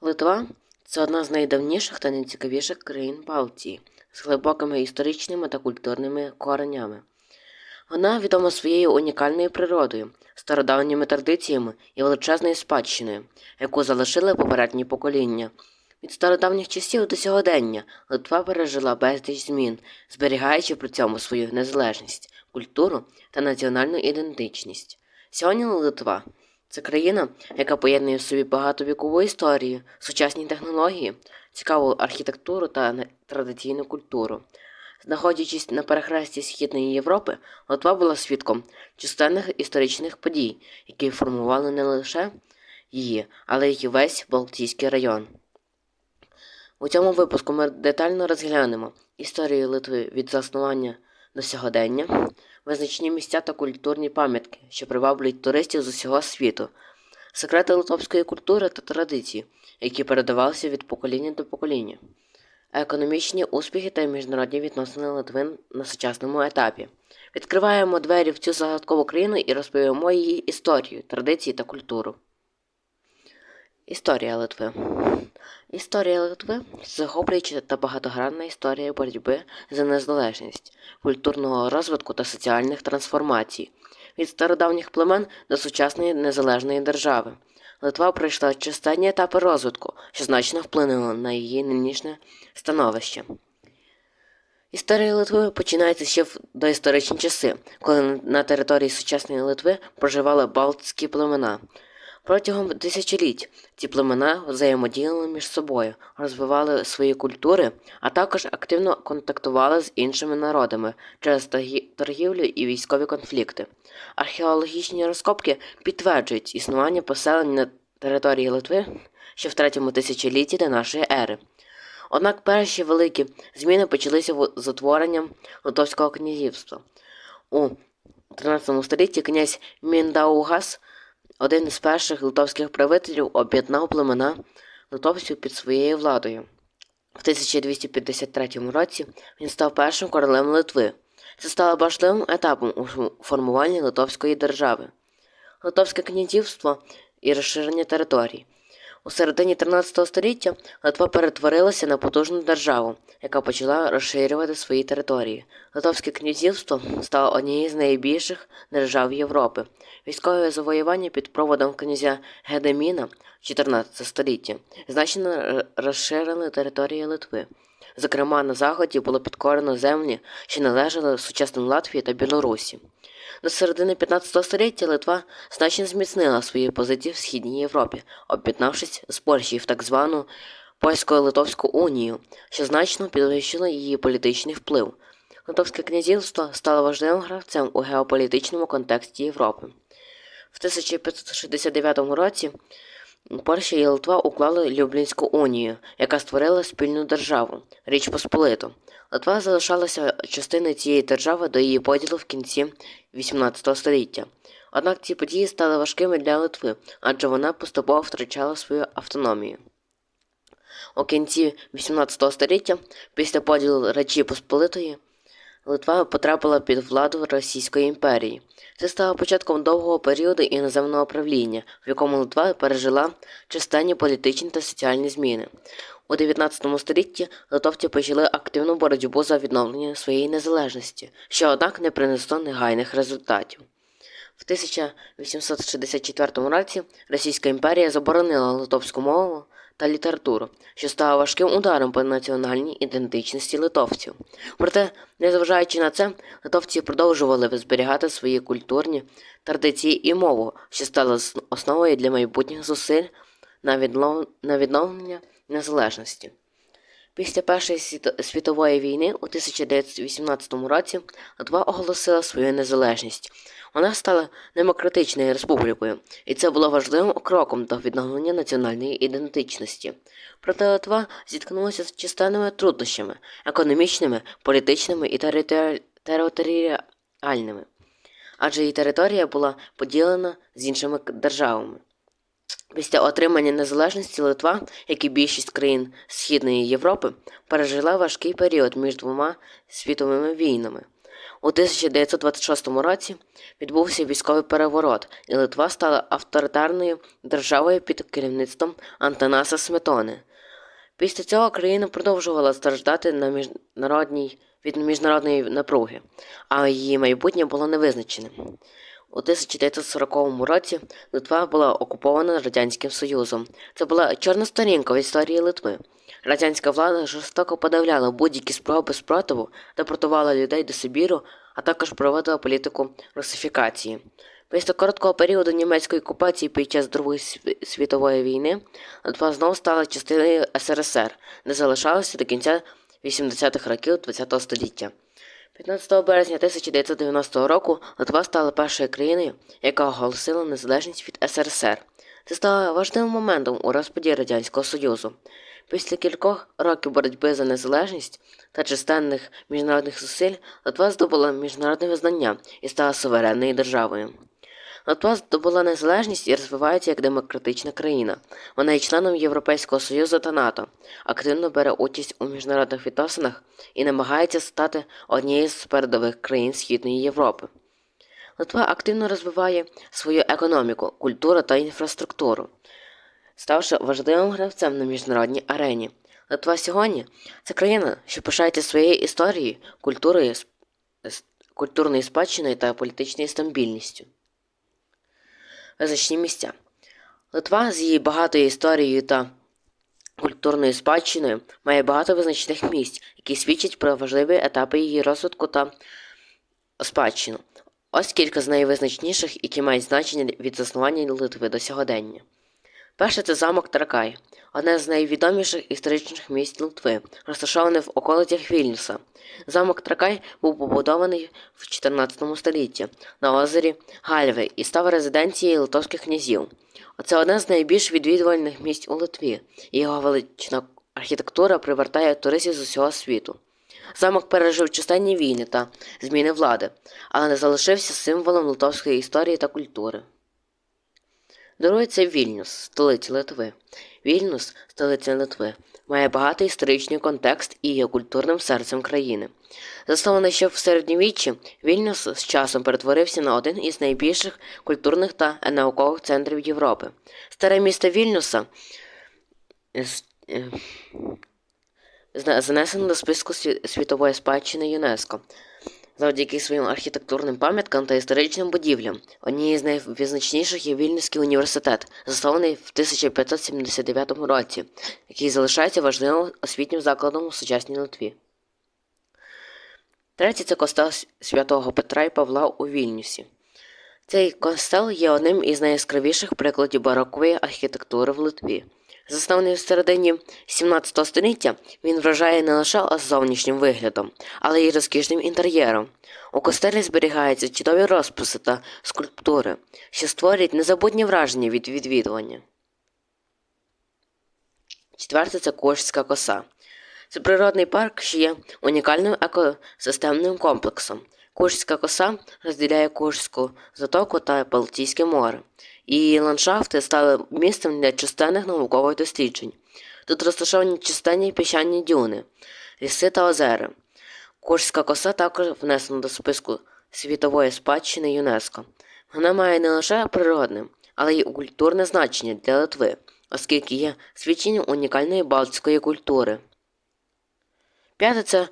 Литва це одна з найдавніших та найцікавіших країн Балтії з глибокими історичними та культурними коренями. Вона відома своєю унікальною природою, стародавніми традиціями і величезною спадщиною, яку залишили попередні покоління. Від стародавніх часів до сьогодення Литва пережила безліч змін, зберігаючи при цьому свою незалежність, культуру та національну ідентичність. Сьогодні Литва це країна, яка поєднує в собі багатовікову історію, сучасні технології, цікаву архітектуру та традиційну культуру. Знаходячись на перехресті Східної Європи, Литва була свідком численних історичних подій, які формували не лише її, але й весь Балтійський район. У цьому випуску ми детально розглянемо історію Литви від заснування до сьогодення, визначні місця та культурні пам'ятки, що приваблюють туристів з усього світу, секрети литовської культури та традиції, які передавалися від покоління до покоління, економічні успіхи та міжнародні відносини Литви на сучасному етапі. Відкриваємо двері в цю загадкову країну і розповімо її історію, традиції та культуру. Історія Литви. Історія Литви захоплююча та багатогранна історія боротьби за незалежність, культурного розвитку та соціальних трансформацій, від стародавніх племен до сучасної незалежної держави. Литва пройшла численні етапи розвитку, що значно вплинуло на її нинішнє становище. Історія Литви починається ще в доісторичні часи, коли на території сучасної Литви проживали балтські племена. Протягом тисячоліть ці племена взаємодіяли між собою, розвивали свої культури, а також активно контактували з іншими народами через торгівлю і військові конфлікти. Археологічні розкопки підтверджують існування поселень на території Литви ще в третьому тисячолітті до нашої ери. Однак перші великі зміни почалися з утворенням Литовського князівства. У 13 столітті князь Міндаугас один із перших литовських правителів об'єднав племена литовців під своєю владою. В 1253 році він став першим королем Литви. Це стало важливим етапом у формуванні Литовської держави. Литовське князівство і розширення територій. У середині 13 століття Литва перетворилася на потужну державу, яка почала розширювати свої території. Литовське князівство стало однією з найбільших держав Європи. Військове завоювання під проводом князя Гедеміна 14 століття значно розширили території Литви. Зокрема, на заході було підкорено землі, що належали сучасним Латвії та Білорусі. До середини 15 століття Литва значно зміцнила свої позиції в Східній Європі, об'єднавшись з Польщею в так звану Польсько-Литовську унію, що значно підвищило її політичний вплив. Литовське князівство стало важливим гравцем у геополітичному контексті Європи. В 1569 році Польща і Литва уклали Люблінську унію, яка створила спільну державу Річ Посполиту. Литва залишалася частиною цієї держави до її поділу в кінці XVIII століття. Однак ці події стали важкими для Литви, адже вона поступово втрачала свою автономію. У кінці XVIII століття, після поділу Речі Посполитої, Литва потрапила під владу Російської імперії. Це стало початком довгого періоду іноземного правління, в якому Литва пережила численні політичні та соціальні зміни. У 19 столітті литовці почали активну боротьбу за відновлення своєї незалежності, що, однак, не принесло негайних результатів. В 1864 році Російська імперія заборонила литовську мову та літературу, що стало важким ударом по національній ідентичності литовців. Проте, незважаючи на це, литовці продовжували зберігати свої культурні традиції і мову, що стала основою для майбутніх зусиль на віднов- на відновлення незалежності. Після Першої світової війни у 1918 році Литва оголосила свою незалежність. Вона стала демократичною республікою, і це було важливим кроком до відновлення національної ідентичності. Проте Литва зіткнулася з численними труднощами економічними, політичними і територіальними, адже її територія була поділена з іншими державами. Після отримання незалежності Литва, як і більшість країн Східної Європи, пережила важкий період між двома світовими війнами. У 1926 році відбувся військовий переворот, і Литва стала авторитарною державою під керівництвом Антонаса Сметони. Після цього країна продовжувала страждати на міжнародній, від міжнародної напруги, а її майбутнє було невизначеним. У 1940 році Литва була окупована Радянським Союзом. Це була чорна сторінка в історії Литви. Радянська влада жорстоко подавляла будь-які спроби спротиву, депортувала людей до Сибіру, а також проводила політику русифікації. Після короткого періоду німецької окупації під час Другої світової війни Литва знову стала частиною СРСР, де залишалася до кінця 80-х років ХХ століття. 15 березня 1990 року Литва стала першою країною, яка оголосила незалежність від СРСР. Це стало важливим моментом у розпаді Радянського Союзу. Після кількох років боротьби за незалежність та численних міжнародних зусиль Литва здобула міжнародне визнання і стала суверенною державою. Литва здобула незалежність і розвивається як демократична країна. Вона є членом Європейського Союзу та НАТО, активно бере участь у міжнародних відносинах і намагається стати однією з передових країн Східної Європи. Литва активно розвиває свою економіку, культуру та інфраструктуру, ставши важливим гравцем на міжнародній арені. Литва сьогодні це країна, що пишається своєю історією, культурою, культурною спадщиною та політичною стабільністю. Визначні місця. Литва з її багатою історією та культурною спадщиною має багато визначних місць, які свідчать про важливі етапи її розвитку та спадщину. Ось кілька з найвизначніших, які мають значення від заснування Литви до сьогодення. Перше це замок Таракай, одне з найвідоміших історичних місць Литви, розташоване в околицях Вільнюса. Замок Тракай був побудований в 14 столітті на озері Гальви і став резиденцією литовських князів. Це одне з найбільш відвідувальних місць у Литві, його велична архітектура привертає туристів з усього світу. Замок пережив численні війни та зміни влади, але не залишився символом литовської історії та культури. Друге це Вільнюс, столиця Литви. Вільнюс, столиця Литви, має багатий історичний контекст і є культурним серцем країни. Заснований ще в середньовіччі, Вільнюс з часом перетворився на один із найбільших культурних та наукових центрів Європи. Старе місто Вільнюса е, занесено до списку світової спадщини ЮНЕСКО завдяки своїм архітектурним пам'яткам та історичним будівлям. Однією з найвизначніших є Вільнюський університет, заснований в 1579 році, який залишається важливим освітнім закладом у сучасній Литві. Третє це костел святого Петра і Павла у Вільнюсі. Цей костел є одним із найяскравіших прикладів барокової архітектури в Литві. Заснований в середині 17 століття, він вражає не лише зовнішнім виглядом, але й розкішним інтер'єром. У костелі зберігаються чудові розписи та скульптури, що створюють незабутнє враження від відвідування. Четверте це Кошська коса. Це природний парк, що є унікальним екосистемним комплексом. Курська коса розділяє Курську затоку та Балтійське море. Її ландшафти стали місцем для численних наукових досліджень. Тут розташовані численні піщані дюни, ліси та озера. Курська коса також внесена до списку світової спадщини ЮНЕСКО. Вона має не лише природне, але й культурне значення для Литви, оскільки є свідченням унікальної балтської культури. П'яте це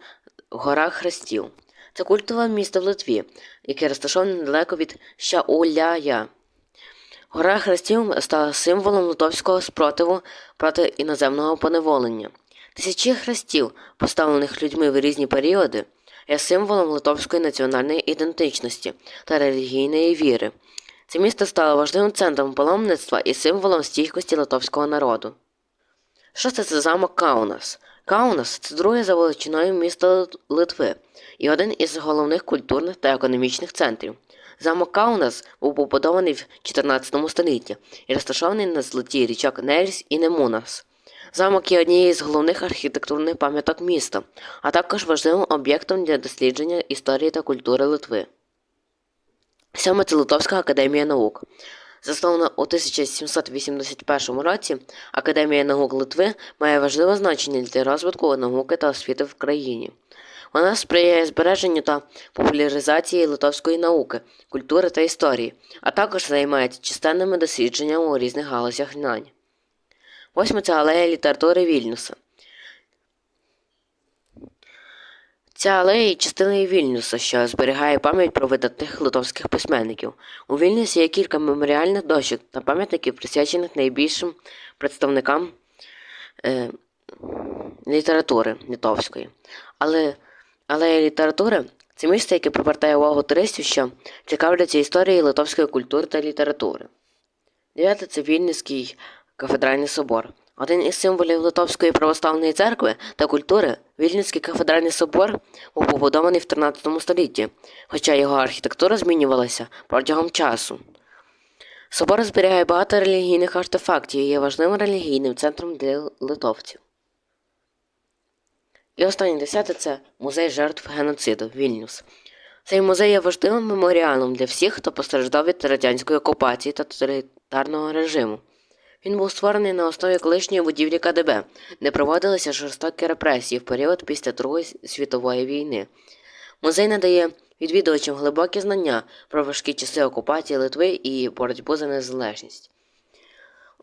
гора Хрестів. Це культове місто в Литві, яке розташоване недалеко від Шауляя. Гора Хрестів стала символом литовського спротиву проти іноземного поневолення. Тисячі хрестів, поставлених людьми в різні періоди, є символом литовської національної ідентичності та релігійної віри. Це місто стало важливим центром паломництва і символом стійкості литовського народу. Шосте це замок Каунас. Каунас це друге за величиною місто Литви і один із головних культурних та економічних центрів. Замок Каунас був побудований в 14 столітті і розташований на злоті річок Нельс і Немунас. Замок є однією з головних архітектурних пам'яток міста, а також важливим об'єктом для дослідження історії та культури Литви. Сьоме це Литовська академія наук. Заснована у 1781 році, Академія наук Литви має важливе значення для розвитку науки та освіти в країні. Вона сприяє збереженню та популяризації литовської науки, культури та історії, а також займається численними дослідженнями у різних галузях знань. Восьме це алея літератури Вільнюса. Ця алея є частиною Вільнюса, що зберігає пам'ять про видатних литовських письменників. У Вільнюсі є кілька меморіальних дощок та пам'ятників, присвячених найбільшим представникам е, літератури литовської. Але алея літератури це місце, яке привертає увагу туристів, що цікавляться історією литовської культури та літератури. Дев'яте це Вільнюський кафедральний собор. Один із символів Литовської православної церкви та культури Вільнюський кафедральний собор був побудований в 13 столітті, хоча його архітектура змінювалася протягом часу. Собор зберігає багато релігійних артефактів і є важливим релігійним центром для литовців. І останнє десяте це музей жертв геноциду Вільнюс. Цей музей є важливим меморіалом для всіх, хто постраждав від радянської окупації та тоталітарного режиму. Він був створений на основі колишньої будівлі КДБ, де проводилися жорстокі репресії в період після Другої світової війни. Музей надає відвідувачам глибокі знання про важкі часи окупації Литви і боротьбу за незалежність.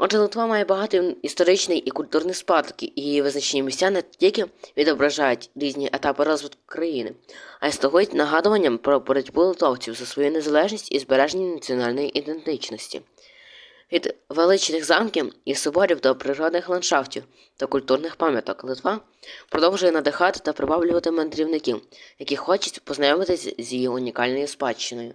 Отже, Литва має багатий історичний і культурний спадок, і її визначні місця не тільки відображають різні етапи розвитку країни, а й слугують нагадуванням про боротьбу литовців за свою незалежність і збереження національної ідентичності. Від величних замків і соборів до природних ландшафтів та культурних пам'яток Литва продовжує надихати та приваблювати мандрівників, які хочуть познайомитися з її унікальною спадщиною.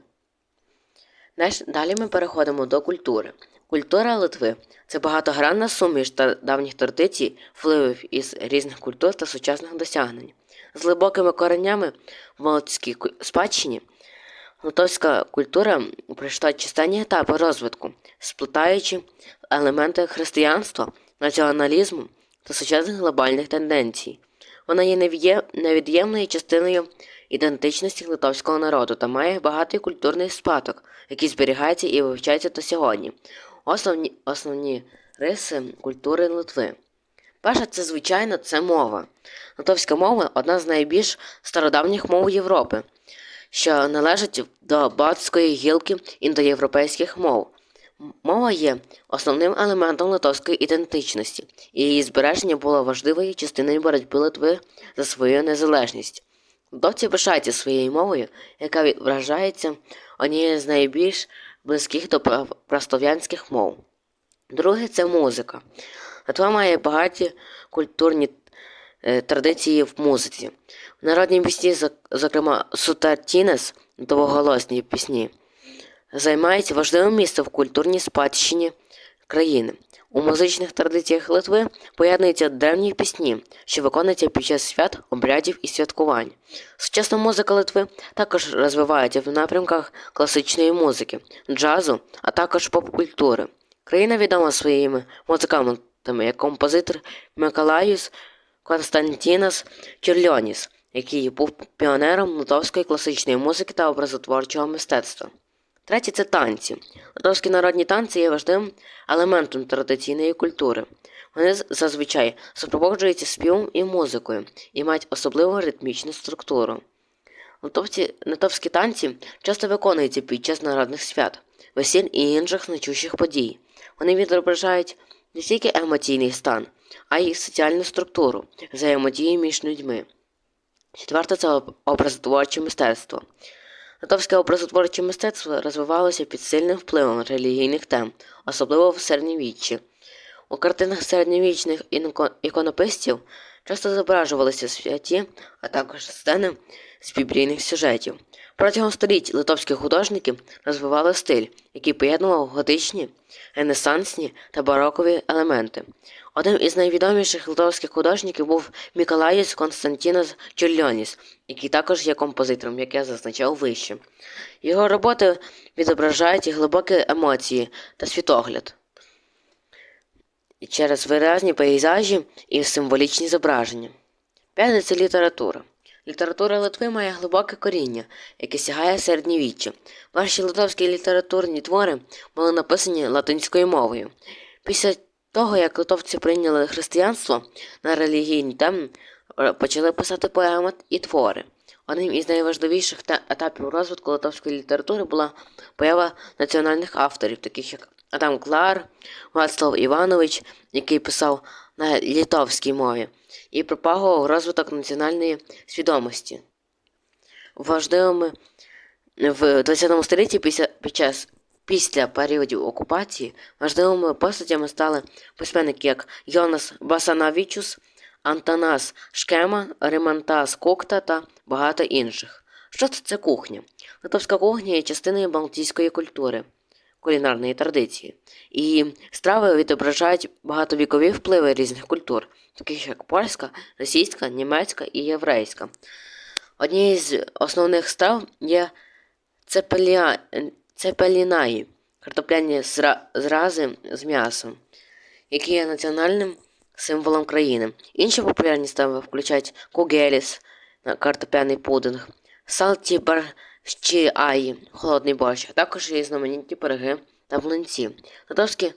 Далі ми переходимо до культури. Культура Литви це багатогранна суміш та давніх традицій, впливів із різних культур та сучасних досягнень. З глибокими коренями в молодській спадщині Литовська культура пройшла численні етапи розвитку, сплетаючи елементи християнства, націоналізму та сучасних глобальних тенденцій. Вона є невід'ємною частиною ідентичності литовського народу та має багатий культурний спадок, який зберігається і вивчається до сьогодні. Основні, основні риси культури Литви. Перше, це звичайно, це мова. Литовська мова одна з найбільш стародавніх мов Європи що належить до батської гілки індоєвропейських мов. Мова є основним елементом литовської ідентичності, і її збереження було важливою частиною боротьби Литви за свою незалежність. Литовці пишаються своєю мовою, яка вважається однією з найбільш близьких до праслов'янських мов. Друге це музика. Литва має багаті культурні е, традиції в музиці. В народній пісні, зок- зокрема Сутартінес, довголосні пісні, займають важливе місце в культурній спадщині країни. У музичних традиціях Литви поєднуються древні пісні, що виконуються під час свят, обрядів і святкувань. Сучасна музика Литви також розвивається в напрямках класичної музики, джазу, а також поп-культури. Країна відома своїми музикантами, як композитор Миколаїс Константінас Чірльоніс, який був піонером литовської класичної музики та образотворчого мистецтва. Третє це танці. Литовські народні танці є важливим елементом традиційної культури. Вони зазвичай супроводжуються співом і музикою і мають особливу ритмічну структуру. Литовці, литовські танці часто виконуються під час народних свят, весіль і інших значущих подій. Вони відображають не тільки емоційний стан, а й соціальну структуру, взаємодії між людьми. Четверте це образотворче мистецтво. Литовське образотворче мистецтво розвивалося під сильним впливом релігійних тем, особливо в середньовіччі. У картинах середньовічних іконописців часто зображувалися святі, а також сцени з біблійних сюжетів. Протягом століть литовські художники розвивали стиль, який поєднував готичні, ренесансні та барокові елементи. Одним із найвідоміших литовських художників був Миколаїс Константінос Чульоніс, який також є композитором, як я зазначав вище. Його роботи відображають глибокі емоції та світогляд через виразні пейзажі і символічні зображення. П'яте література. Література Литви має глибоке коріння, яке сягає середньовіччя. Перші литовські літературні твори були написані латинською мовою. Після того, як литовці прийняли християнство на релігійні теми, почали писати поеми і твори. Одним із найважливіших етапів розвитку литовської літератури була поява національних авторів, таких як Адам Клар, Вацлав Іванович, який писав на литовській мові, і пропагував розвиток національної свідомості. Важливими в ХХ столітті після, під час після періодів окупації важливими постатями стали письменники як Йонас Басанавічус, Антанас Шкема, Римантас Кокта та багато інших. Що це кухня? Литовська кухня є частиною балтійської культури, кулінарної традиції. І страви відображають багатовікові впливи різних культур, таких як польська, російська, німецька і єврейська. Однією з основних страв є цепелія... цепелінаї, картопляні зра... зрази з м'ясом, які є національним символом країни. Інші популярні страви включають кугеліс, картопляний пудинг, салті барщі-аї, холодний борщ, а також є знаменіті пироги та млинці. Литовські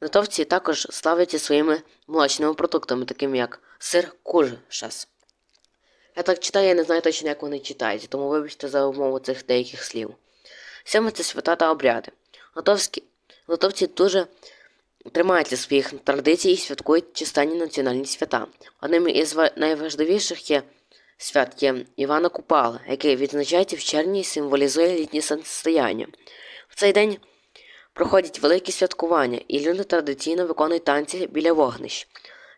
литовці також славляться своїми молочними продуктами, такими як сир куршас. Я так читаю, я не знаю точно, як вони читають, тому вибачте за умову цих деяких слів. Сьоме це свята та обряди. Литовські, литовці дуже тримаються своїх традицій і святкують численні національні свята. Одним із найважливіших є свят є Івана Купала, який відзначається в червні і символізує літнє сонцестояння. В цей день проходять великі святкування, і люди традиційно виконують танці біля вогнищ.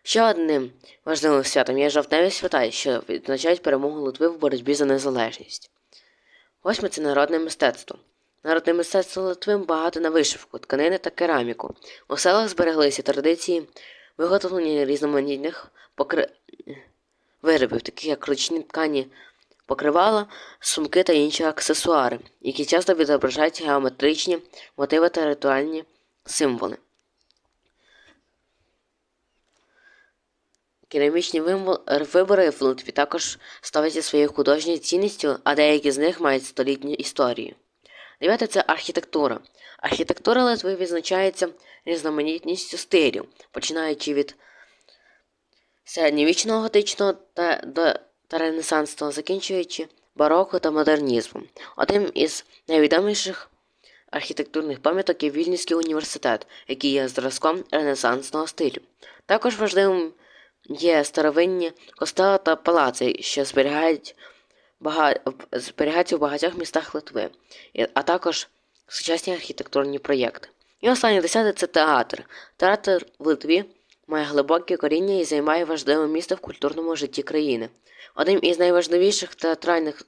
Ще одним важливим святом є жовтневі свята, що відзначають перемогу Литви в боротьбі за незалежність. Восьме це народне мистецтво. Народне мистецтво Литви багато на вишивку, тканини та кераміку. У селах збереглися традиції виготовлення різноманітних покри... виробів, таких як ручні ткані покривала, сумки та інші аксесуари, які часто відображають геометричні мотиви та ритуальні символи. Керамічні вибори в Литві також ставляться своєю художньою цінністю, а деякі з них мають столітню історію. Дев'яте це архітектура. Архітектура Литви відзначається різноманітністю стилів, починаючи від середньовічного готичного та, до, та ренесансного, закінчуючи бароко та модернізмом. Одним із найвідоміших архітектурних пам'яток є Вільнюський університет, який є зразком ренесансного стилю. Також важливим є старовинні костели та палаци, що зберігають зберігаються в багатьох містах Литви, а також сучасні архітектурні проєкти. І останнє десяте це театр. Театр в Литві має глибоке коріння і займає важливе місце в культурному житті країни. Одним із найважливіших театральних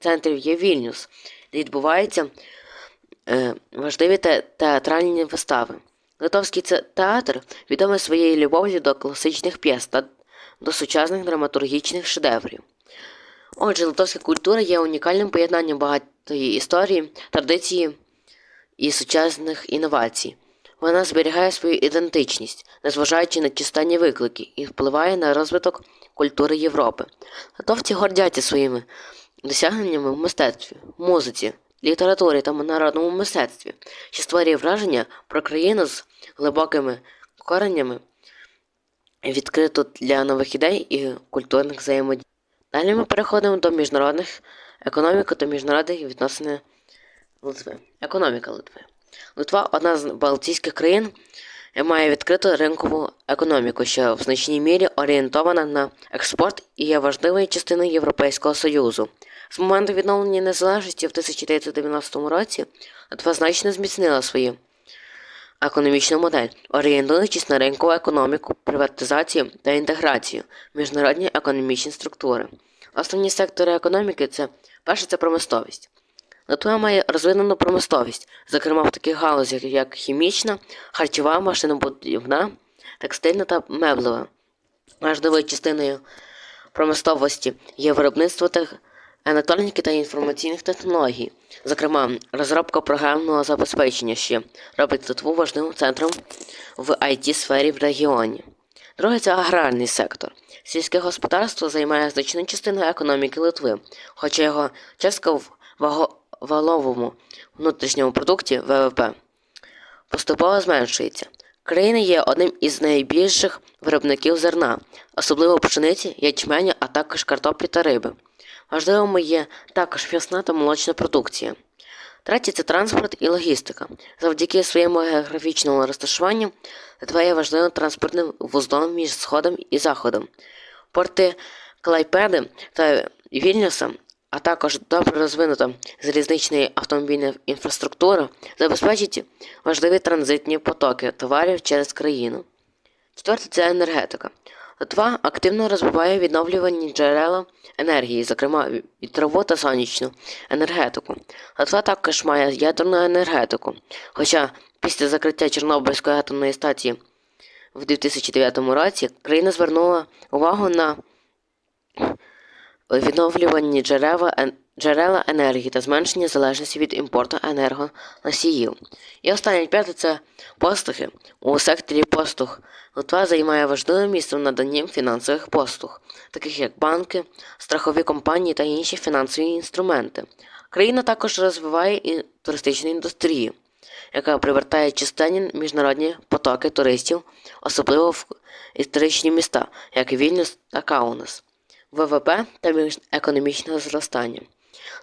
центрів є Вільнюс, де відбуваються е, важливі те- театральні вистави. Литовський театр відомий своєю любов'ю до класичних п'єс та до сучасних драматургічних шедеврів. Отже, литовська культура є унікальним поєднанням багатої історії, традиції і сучасних інновацій. Вона зберігає свою ідентичність, незважаючи на численні виклики, і впливає на розвиток культури Європи. Литовці гордяться своїми досягненнями в мистецтві, музиці, літературі та народному мистецтві, що створює враження про країну з глибокими коренями, відкриту для нових ідей і культурних взаємодій. Далі ми переходимо до міжнародних економіки та міжнародних відносин Литви. Економіка Литви. Литва одна з Балтійських країн має відкриту ринкову економіку, що в значній мірі орієнтована на експорт і є важливою частиною Європейського Союзу. З моменту відновлення незалежності в 1990 році Литва значно зміцнила свою економічну модель, орієнтуючись на ринкову економіку, приватизацію та інтеграцію міжнародні економічні структури. Основні сектори економіки це перше це промисловість. Литва має розвинену промисловість, зокрема в таких галузях, як хімічна, харчова, машинобудівна, текстильна та меблева. Важливою частиною промисловості є виробництво тех- електроніки та інформаційних технологій, зокрема, розробка програмного забезпечення, що робить Литву важливим центром в it сфері в регіоні. Друге це аграрний сектор. Сільське господарство займає значну частину економіки Литви, хоча його частка ваго- валовому внутрішньому продукті ВВП поступово зменшується. Країна є одним із найбільших виробників зерна, особливо пшениці, ячменю, а також картоплі та риби. Важливими є також м'ясна та молочна продукція. Третє це транспорт і логістика. Завдяки своєму географічному розташуванню Литва є важливим транспортним вузлом між Сходом і Заходом. Порти Клайпеди та Вільнюса, а також добре розвинута залізнична автомобільна інфраструктура забезпечить важливі транзитні потоки товарів через країну. Четверте це енергетика. Литва активно розвиває відновлювані джерела енергії, зокрема вітрову та сонячну енергетику. Литва також має ядерну енергетику, хоча після закриття Чорнобильської атомної стації в 2009 році країна звернула увагу на відновлювані джерела, джерела енергії та зменшення залежності від імпорту енергоносіїв. І останнє п'яте це послуги. У секторі послуг Литва займає важливе місце в наданні фінансових послуг, таких як банки, страхові компанії та інші фінансові інструменти. Країна також розвиває і туристичну індустрію, яка привертає численні міжнародні потоки туристів, особливо в історичні міста, як Вільнюс та Каунас. ВВП та економічне зростання.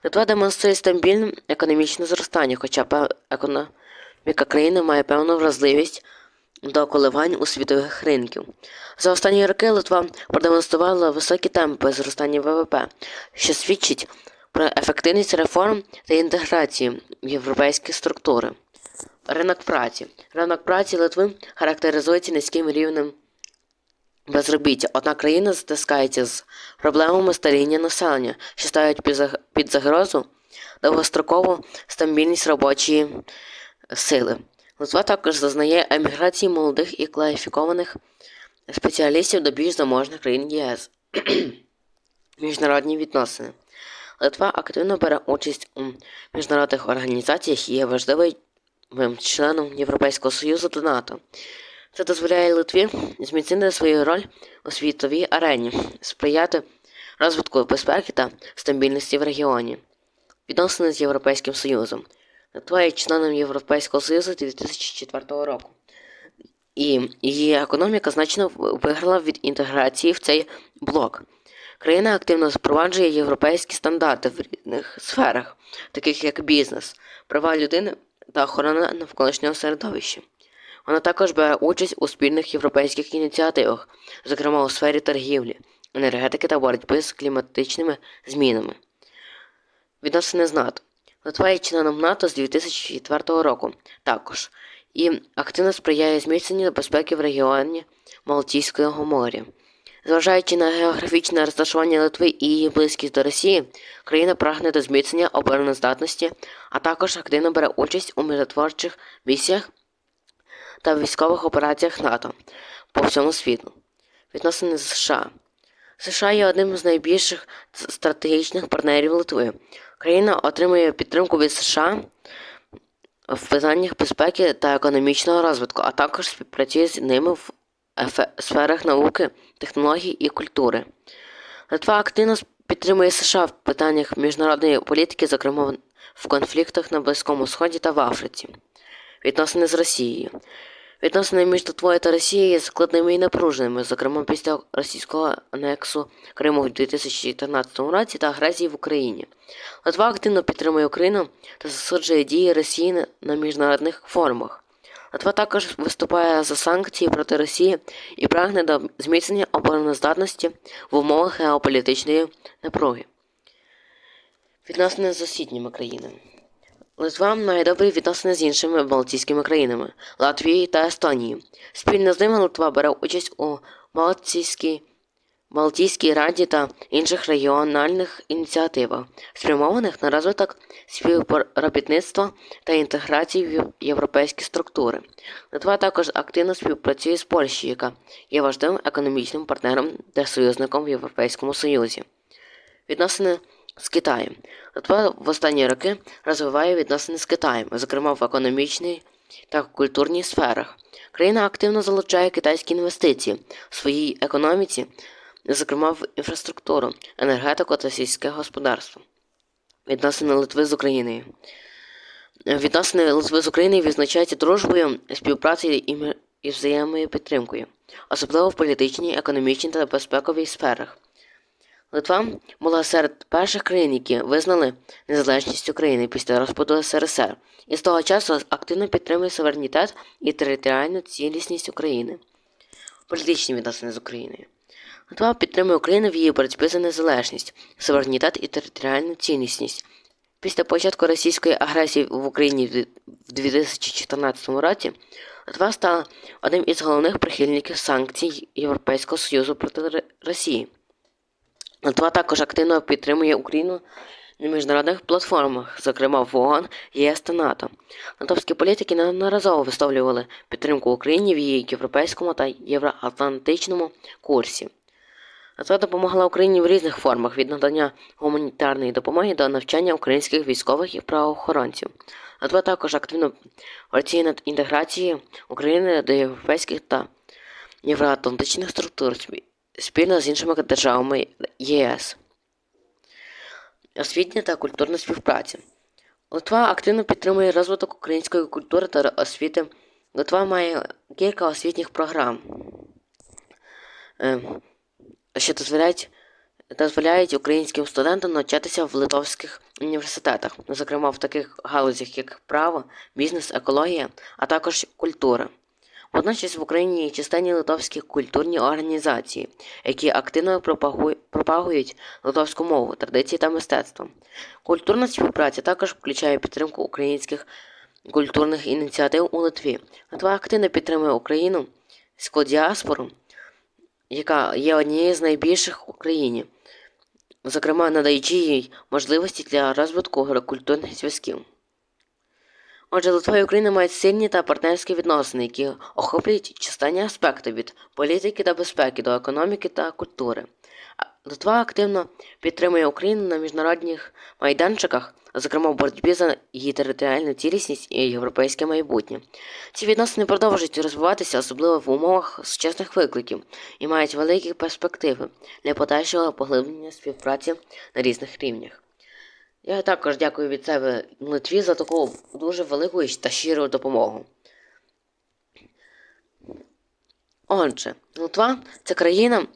Литва демонструє стабільне економічне зростання, хоча економіка країни має певну вразливість до коливань у світових ринків. За останні роки Литва продемонструвала високі темпи зростання ВВП, що свідчить про ефективність реформ та інтеграції в європейські структури. Ринок праці. Ринок праці Литви характеризується низьким рівнем безробіття. Однак країна стискається з проблемами старіння населення, що заг- під загрозу довгострокову стабільність робочої сили. Литва також зазнає еміграції молодих і кваліфікованих спеціалістів до більш заможних країн ЄС. Міжнародні відносини. Литва активно бере участь у міжнародних організаціях і є важливим членом Європейського Союзу та НАТО. Це дозволяє Литві зміцнити свою роль у світовій арені, сприяти розвитку безпеки та стабільності в регіоні. Відносини з Європейським Союзом. Литва є членом Європейського Союзу 2004 року. І її економіка значно виграла від інтеграції в цей блок. Країна активно запроваджує європейські стандарти в різних сферах, таких як бізнес, права людини та охорона навколишнього середовища. Вона також бере участь у спільних європейських ініціативах, зокрема у сфері торгівлі, енергетики та боротьби з кліматичними змінами. Відносини з НАТО. Литва є членом НАТО з 2004 року також і активно сприяє зміцненню безпеки в регіоні Балтійського моря. Зважаючи на географічне розташування Литви і її близькість до Росії, країна прагне до зміцнення обороноздатності, а також активно бере участь у миротворчих місіях та військових операціях НАТО по всьому світу. Відносини з США. США є одним з найбільших стратегічних партнерів Литви. Країна отримує підтримку від США в питаннях безпеки та економічного розвитку, а також співпрацює з ними в сферах науки, технологій і культури. Литва активно підтримує США в питаннях міжнародної політики, зокрема в конфліктах на Близькому Сході та в Африці. Відносини з Росією. Відносини між Литвою та Росією є складними і напруженими, зокрема після російського анексу Криму у 2014 році та агресії в Україні. Литва активно підтримує Україну та засуджує дії Росії на міжнародних форумах. Литва також виступає за санкції проти Росії і прагне до зміцнення обороноздатності в умовах геополітичної напруги. Відносини з сусідніми країнами. Литва має добрі відносини з іншими Балтійськими країнами Латвією та Естонією. Спільно з ними Литва бере участь у Балтійській, Балтійській раді та інших регіональних ініціативах, спрямованих на розвиток співробітництва та інтеграції в європейські структури. Литва також активно співпрацює з Польщею, яка є важливим економічним партнером та союзником в Європейському Союзі. Відносини з Китаєм. Литва в останні роки розвиває відносини з Китаєм, зокрема в економічній та культурній сферах. Країна активно залучає китайські інвестиції в своїй економіці, зокрема в інфраструктуру, енергетику та сільське господарство. Відносини Литви з Україною. Відносини Литви з Україною відзначаються дружбою, співпрацею і взаємною підтримкою, особливо в політичній, економічній та безпековій сферах. Литва була серед перших країн, які визнали незалежність України після розпаду СРСР, і з того часу активно підтримує суверенітет і територіальну цілісність України. Політичні відносини з Україною. Литва підтримує Україну в її боротьбі за незалежність, суверенітет і територіальну цілісність. Після початку російської агресії в Україні в 2014 році Литва стала одним із головних прихильників санкцій Європейського Союзу проти Росії. Литва також активно підтримує Україну на міжнародних платформах, зокрема в ООН, ЄС та НАТО. Литовські політики неодноразово висловлювали підтримку Україні в її європейському та євроатлантичному курсі. Литва допомогла Україні в різних формах від надання гуманітарної допомоги до навчання українських військових і правоохоронців. Литва також активно працює над інтеграцією України до європейських та євроатлантичних структур спільно з іншими державами ЄС. Освітня та культурна співпраця. Литва активно підтримує розвиток української культури та освіти. Литва має кілька освітніх програм, е, що дозволяють, дозволяють українським студентам навчатися в литовських університетах, зокрема в таких галузях, як право, бізнес, екологія, а також культура. Водночас в Україні є численні литовські культурні організації, які активно пропагують литовську мову, традиції та мистецтво. Культурна співпраця також включає підтримку українських культурних ініціатив у Литві. Литва активно підтримує Україну діаспору, яка є однією з найбільших в Україні, зокрема надаючи їй можливості для розвитку культурних зв'язків. Отже, Литва і Україна мають сильні та партнерські відносини, які охоплюють численні аспекти від політики та безпеки до економіки та культури. Литва активно підтримує Україну на міжнародних майданчиках, зокрема в боротьбі за її територіальну цілісність і європейське майбутнє. Ці відносини продовжують розвиватися, особливо в умовах сучасних викликів, і мають великі перспективи для подальшого поглиблення співпраці на різних рівнях. Я також дякую від себе Литві за таку дуже велику та щиру допомогу. Отже, Литва це країна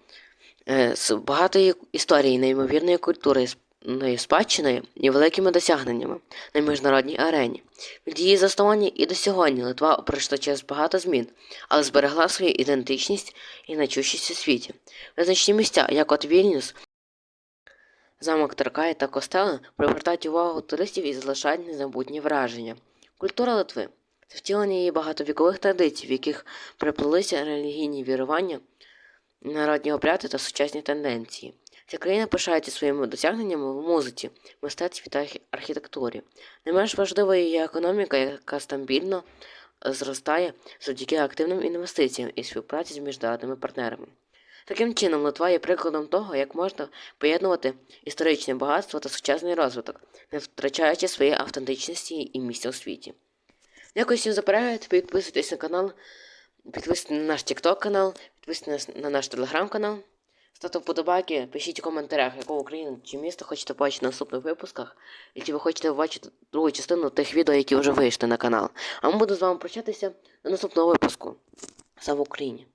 е, з багатою історією, неймовірною культурою, спільною спадщиною і великими досягненнями на міжнародній арені. Від її заснування і до сьогодні Литва пройшла через багато змін, але зберегла свою ідентичність і значущість у світі. Визначні місця, як от Вільнюс, Замок Таркає та костели привертають увагу туристів і залишають незабутні враження. Культура Литви це втілення її багатовікових традицій, в яких приплелися релігійні вірування, народні обряди та сучасні тенденції. Ця країна пишається своїми досягненнями в музиці, мистецтві та архітектурі. Не менш важливою є економіка, яка стабільно зростає завдяки активним інвестиціям і співпраці з міжнародними партнерами. Таким чином, Литва є прикладом того, як можна поєднувати історичне багатство та сучасний розвиток, не втрачаючи своєї автентичності і місця у світі. Дякую всім за перегляд, підписуйтесь на канал, підписуйтесь на наш TikTok канал, підписуйтесь на наш телеграм канал. Ставте вподобайки, пишіть у коментарях, яку Україну чи місто хочете бачити в наступних випусках, і чи ви хочете побачити другу частину тих відео, які вже вийшли на канал. А ми будемо з вами прощатися до наступного випуску. Слава Україні!